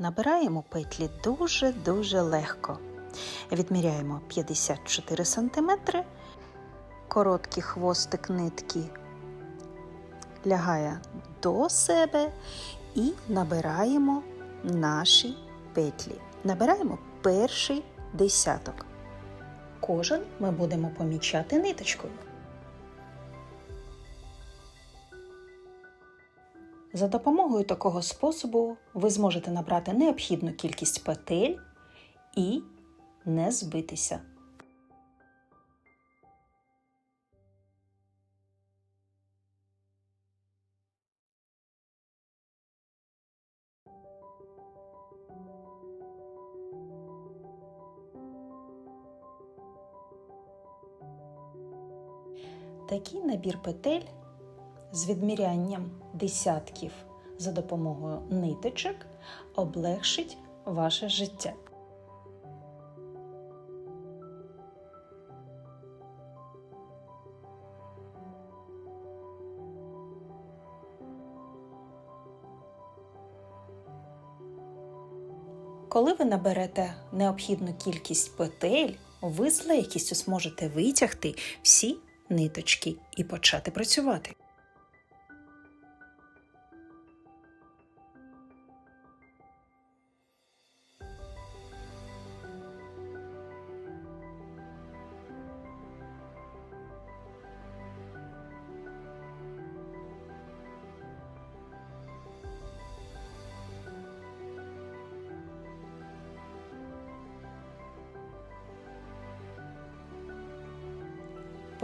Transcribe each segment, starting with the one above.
Набираємо петлі дуже-дуже легко. Відміряємо 54 см, короткий хвостик нитки лягає до себе і набираємо наші петлі. Набираємо перший десяток. Кожен ми будемо помічати ниточкою. За допомогою такого способу ви зможете набрати необхідну кількість петель і не збитися. Такий набір петель з відмірянням десятків за допомогою ниточок облегшить ваше життя. Коли ви наберете необхідну кількість петель, ви з легкістю зможете витягти всі ниточки і почати працювати.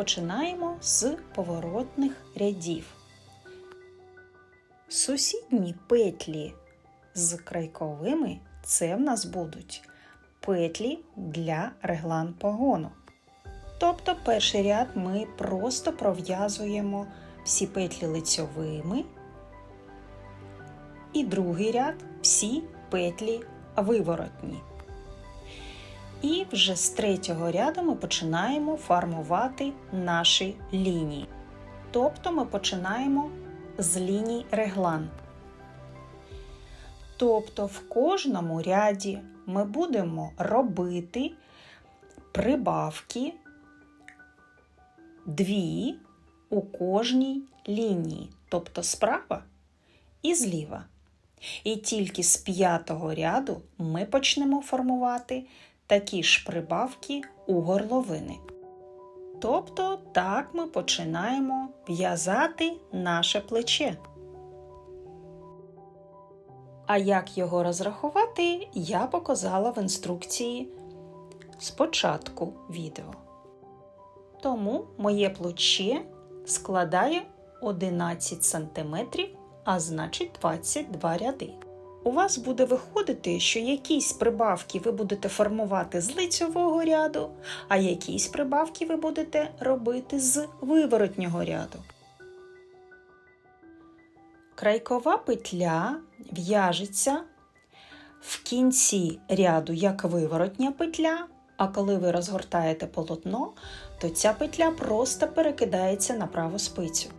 Починаємо з поворотних рядів. Сусідні петлі з крайковими це в нас будуть петлі для реглан погону. Тобто перший ряд ми просто пров'язуємо всі петлі лицьовими, і другий ряд всі петлі виворотні. І вже з третього ряду ми починаємо формувати наші лінії. Тобто ми починаємо з ліній реглан. Тобто в кожному ряді ми будемо робити прибавки дві у кожній лінії, тобто справа і зліва. І тільки з п'ятого ряду ми почнемо формувати такі ж прибавки у горловини. Тобто так ми починаємо в'язати наше плече. А як його розрахувати, я показала в інструкції спочатку відео. Тому моє плече складає 11 см, а значить 22 ряди у вас буде виходити, що якісь прибавки ви будете формувати з лицьового ряду, а якісь прибавки ви будете робити з виворотнього ряду. Крайкова петля в'яжеться в кінці ряду як виворотня петля, а коли ви розгортаєте полотно, то ця петля просто перекидається на праву спицю.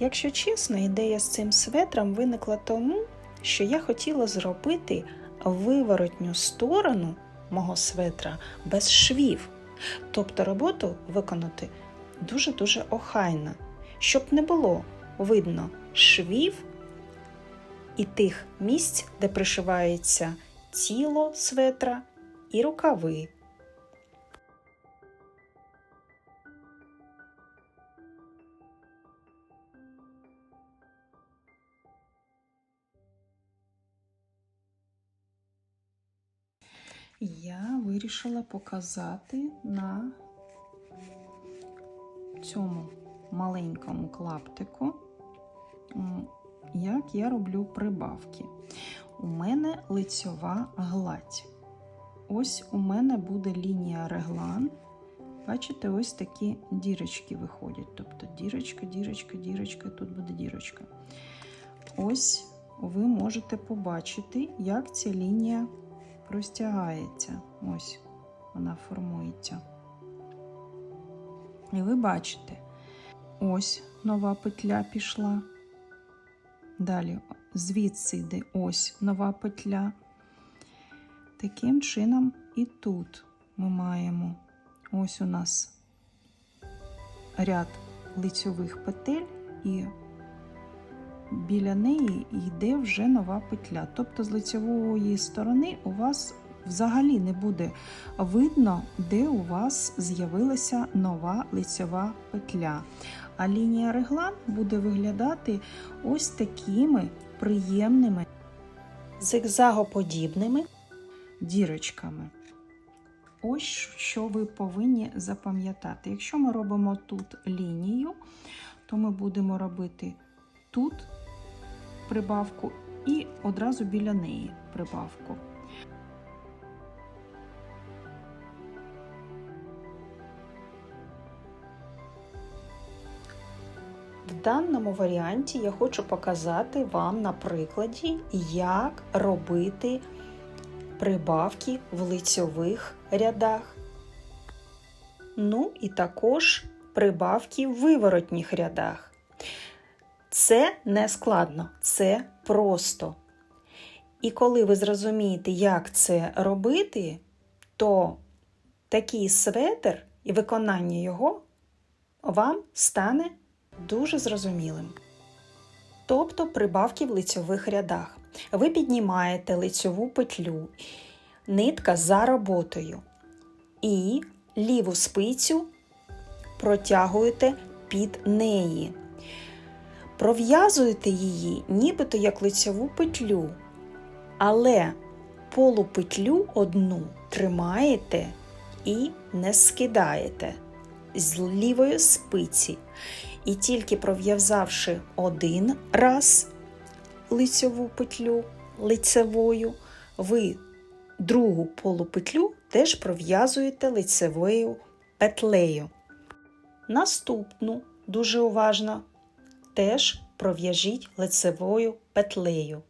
Якщо чесно, ідея з цим светром виникла тому, що я хотіла зробити виворотню сторону мого светра без швів, тобто роботу виконати дуже-дуже охайно, щоб не було видно швів і тих місць, де пришивається тіло светра і рукави. Я вирішила показати на цьому маленькому клаптику як я роблю прибавки. У мене лицьова гладь. Ось у мене буде лінія реглан. Бачите, ось такі дірочки виходять. Тобто дірочка, дірочка, дірочка, тут буде дірочка. Ось ви можете побачити, як ця лінія простягається. Ось вона формується. І ви бачите, ось нова петля пішла. Далі звідси йде ось нова петля. Таким чином, і тут ми маємо ось у нас ряд лицьових петель, і біля неї йде вже нова петля. Тобто з лицьової сторони у вас взагалі не буде видно, де у вас з'явилася нова лицьова петля. А лінія реглан буде виглядати ось такими приємними зигзагоподібними дірочками. Ось що ви повинні запам'ятати. Якщо ми робимо тут лінію, то ми будемо робити тут прибавку і одразу біля неї прибавку. В даному варіанті я хочу показати вам на прикладі, як робити прибавки в лицьових рядах. Ну і також прибавки в виворотніх рядах. Це не складно, це просто. І коли ви зрозумієте, як це робити, то такий светр і виконання його вам стане дуже зрозумілим. Тобто прибавки в лицьових рядах. Ви піднімаєте лицьову петлю, нитка за роботою. І ліву спицю протягуєте під неї. Пров'язуєте її, нібито як лицьову петлю, але полупетлю одну тримаєте і не скидаєте з лівої спиці. І тільки пров'язавши один раз лицьову петлю лицевою, ви другу полупетлю теж пров'язуєте лицевою петлею. Наступну, дуже уважно, теж пров'яжіть лицевою петлею.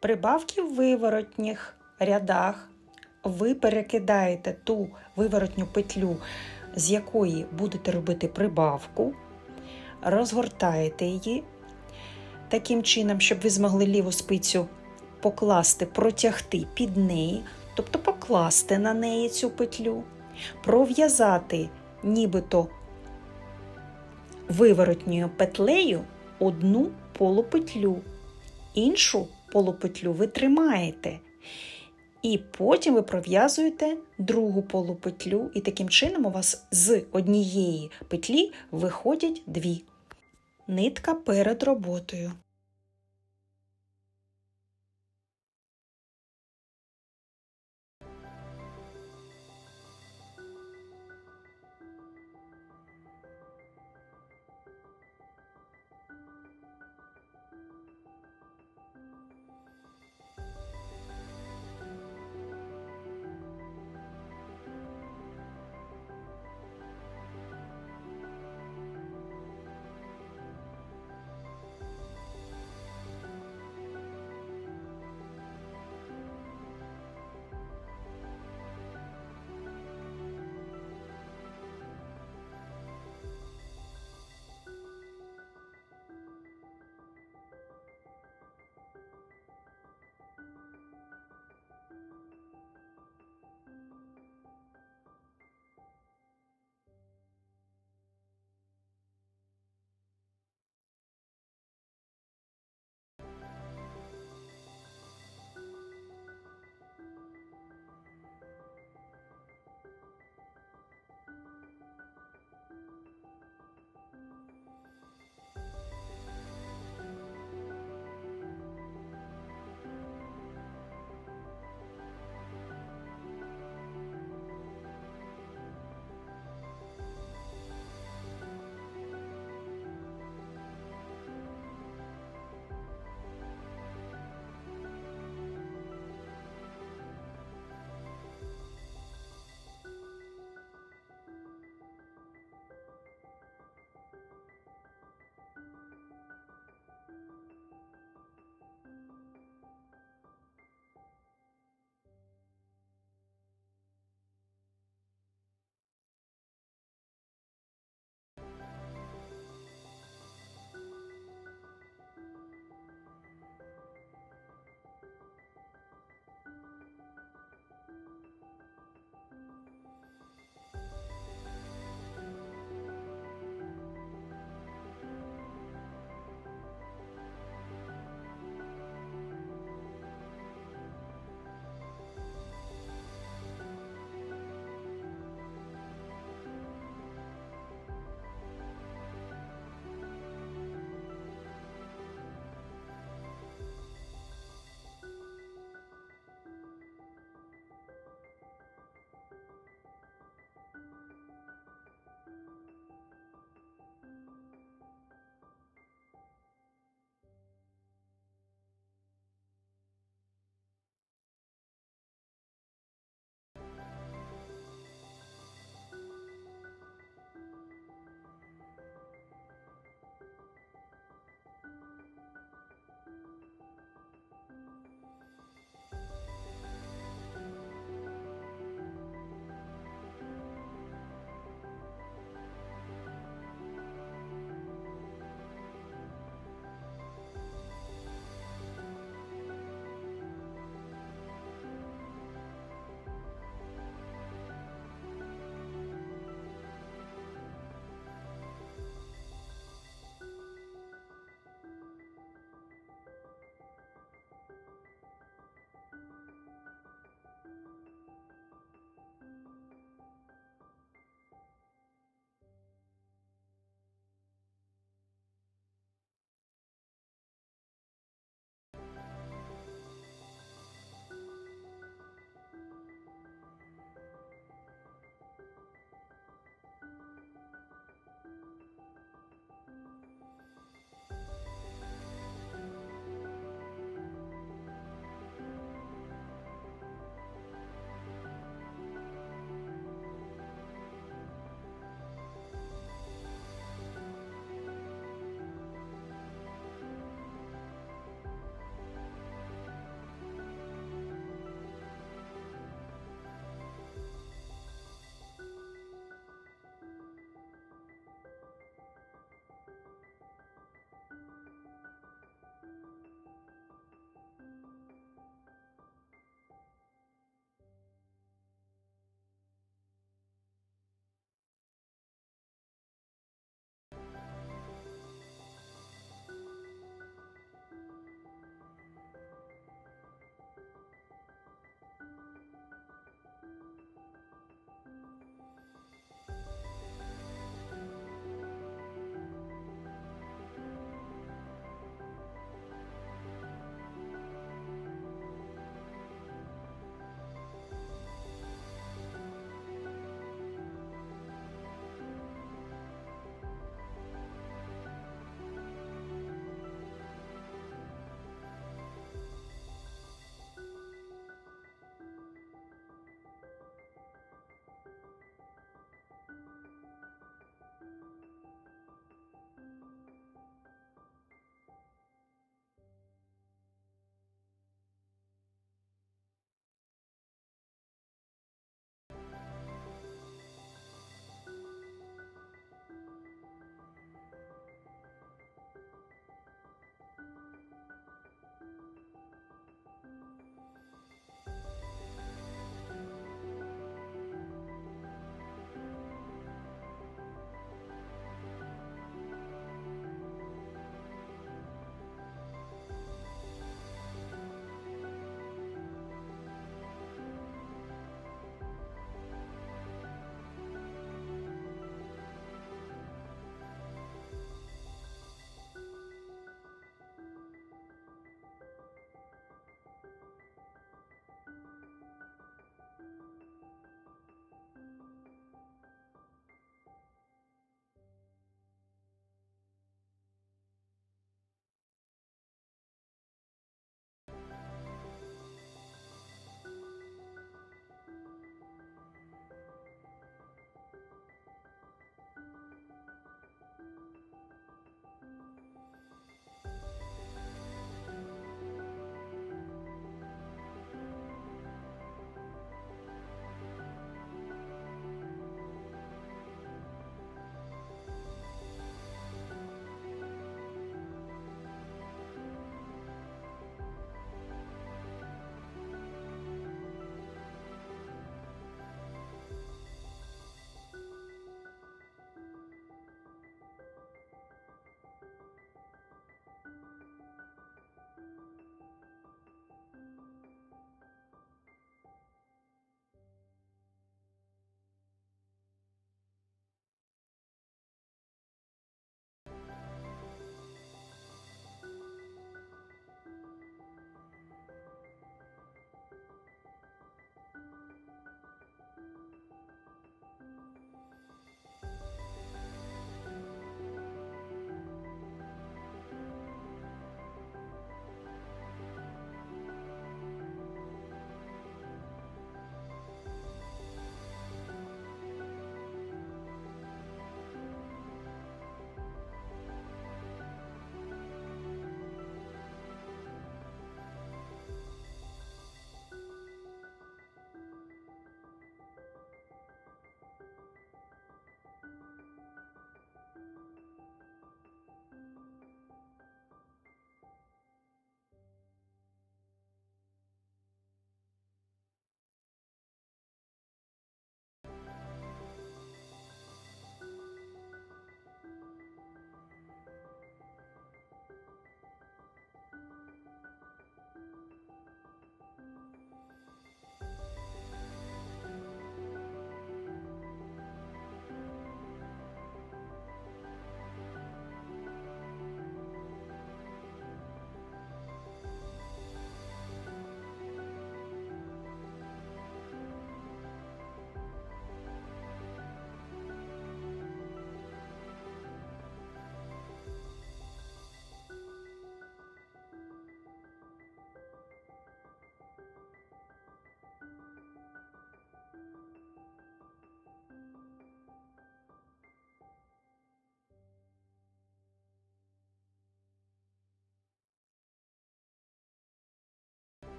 Прибавки в виворотніх рядах. Ви перекидаєте ту виворотню петлю, з якої будете робити прибавку, розгортаєте її таким чином, щоб ви змогли ліву спицю покласти, протягти під неї, тобто покласти на неї цю петлю, пров'язати нібито виворотньою петлею одну полупетлю, іншу полупетлю ви тримаєте. І потім ви пров'язуєте другу полупетлю, і таким чином у вас з однієї петлі виходять дві. Нитка перед роботою.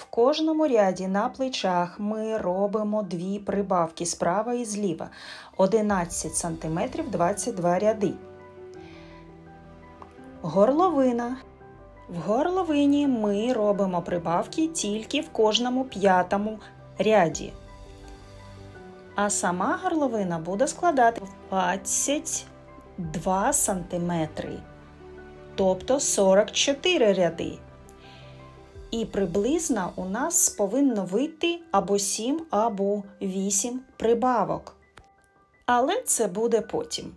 В кожному ряді на плечах ми робимо дві прибавки справа і зліва. 11 см 22 ряди. Горловина. В горловині ми робимо прибавки тільки в кожному п'ятому ряді. А сама горловина буде складати 22 см, тобто 44 ряди. І приблизно у нас повинно вийти або 7, або 8 прибавок. Але це буде потім.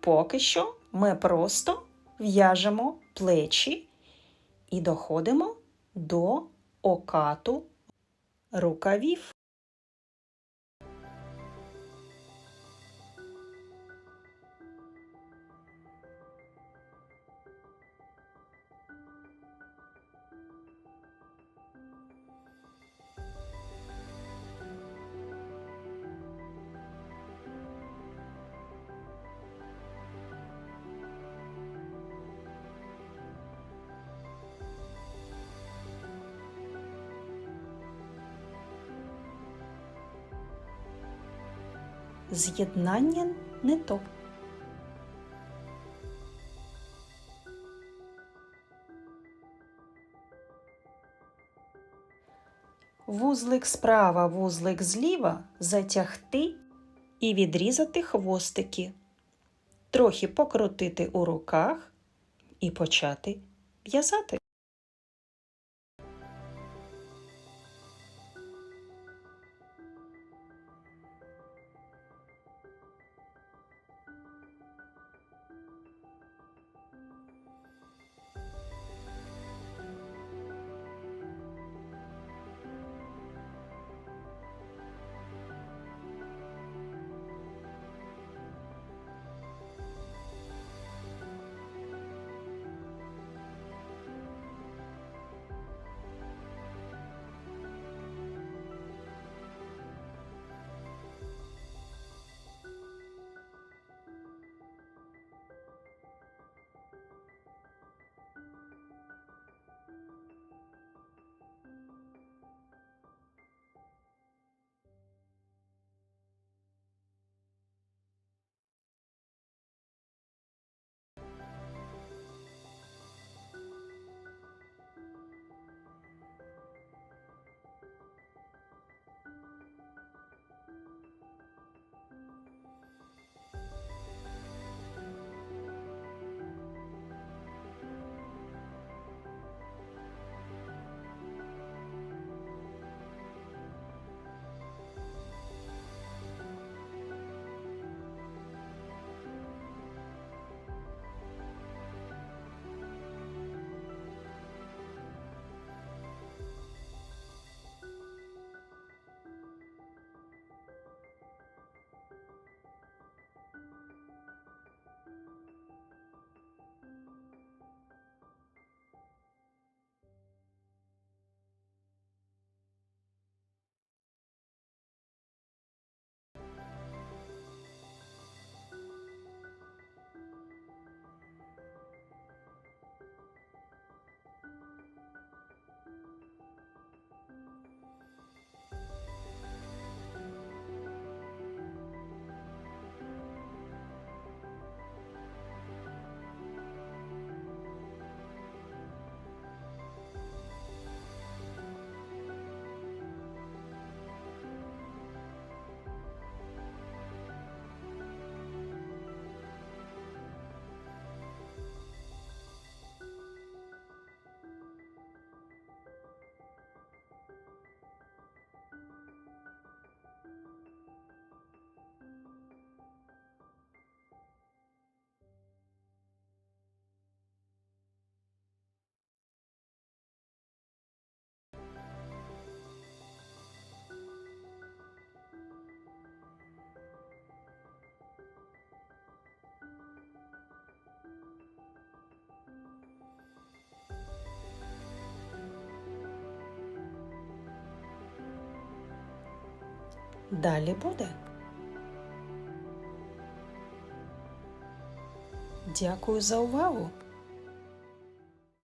Поки що ми просто в'яжемо плечі і доходимо до окату рукавів. З'єднання ниток. Вузлик справа, вузлик зліва затягти і відрізати хвостики, трохи покрутити у руках і почати в'язати. Далі буде. Дякую за увагу!